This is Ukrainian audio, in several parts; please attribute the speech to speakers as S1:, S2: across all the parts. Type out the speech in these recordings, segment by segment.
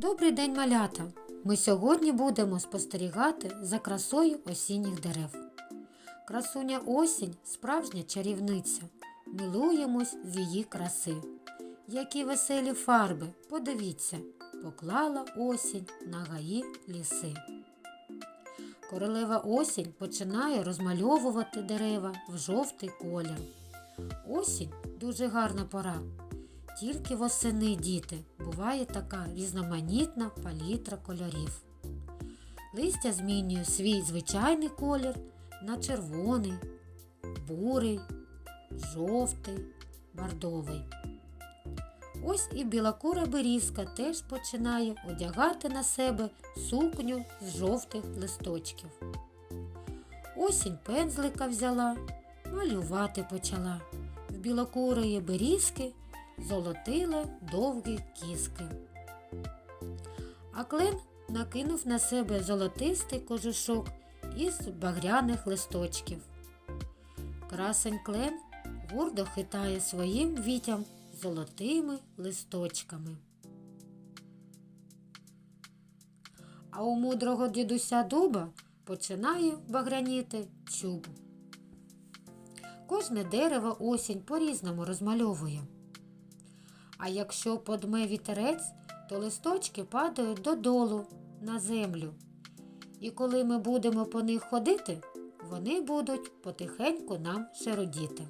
S1: Добрий день, малята! Ми сьогодні будемо спостерігати за красою осінніх дерев. Красуня осінь справжня чарівниця. Милуємось з її краси. Які веселі фарби, подивіться, поклала осінь на гаї ліси. Королева осінь починає розмальовувати дерева в жовтий колір. Осінь дуже гарна пора. Тільки восени діти буває така різноманітна палітра кольорів. Листя змінює свій звичайний колір на червоний, бурий, жовтий, бордовий. Ось і білокура берізка теж починає одягати на себе сукню з жовтих листочків. Осінь пензлика взяла, малювати почала. В білокурої берізки золотила довгі кіски. А клен накинув на себе золотистий кожушок із багряних листочків. Красень клен гордо хитає своїм вітям золотими листочками. А у мудрого дідуся дуба починає багряніти чуб. Кожне дерево осінь по-різному розмальовує. А якщо подме вітерець, то листочки падають додолу на землю. І коли ми будемо по них ходити, вони будуть потихеньку нам шеродіти.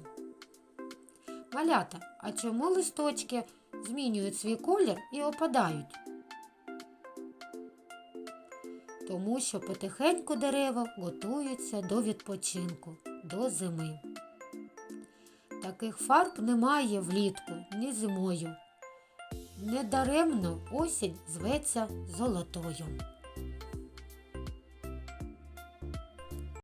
S1: Малята, а чому листочки змінюють свій колір і опадають? Тому що потихеньку дерева готуються до відпочинку, до зими. Таких фарб немає влітку, ні зимою. Недаремно осінь зветься золотою.